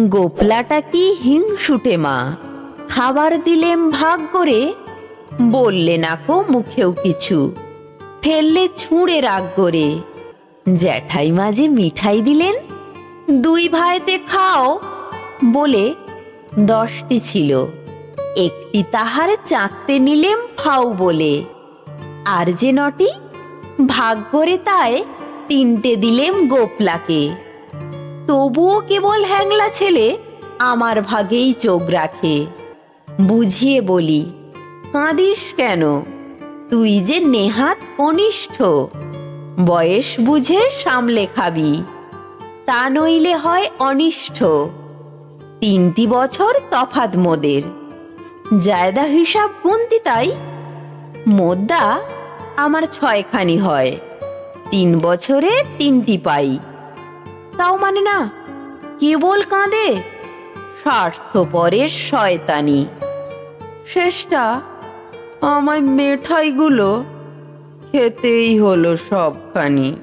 গোপলাটা কি হিংসুটে মা। খাবার দিলেম ভাগ করে বললে না কো মুখেও কিছু। ফেললে ছুঁড়ে রাগ করে জ্যাঠাই মাঝে মিঠাই দিলেন, দুই ভাইতে খাও বলে দশটি ছিল। একটি তাহার চাকতে নিলেম ফাও বলে। আর যে নটি ভাগ করে তাই তিনটে দিলেম গোপলাকে। তবুও কেবল হ্যাংলা ছেলে আমার ভাগেই চোখ রাখে। বুঝিয়ে বলি, কাঁদিস কেন? তুই যে নেহাত কনিষ্ঠ বয়স বুঝে সামলে খাবি। তা নইলে হয় অনিষ্ঠ। তিনটি বছর তফাত মোদের। জায়দা হিসাব গুনতি তাই। মোদ্দা আমার ছয়খানি হয়। তিন বছরে তিনটি পাই। তাও মানে না। কেবল কাঁদে স্বার্থপরের শয়তানি। শেষটা আমার মেঠাইগুলো খেতেই হলো সবখানি।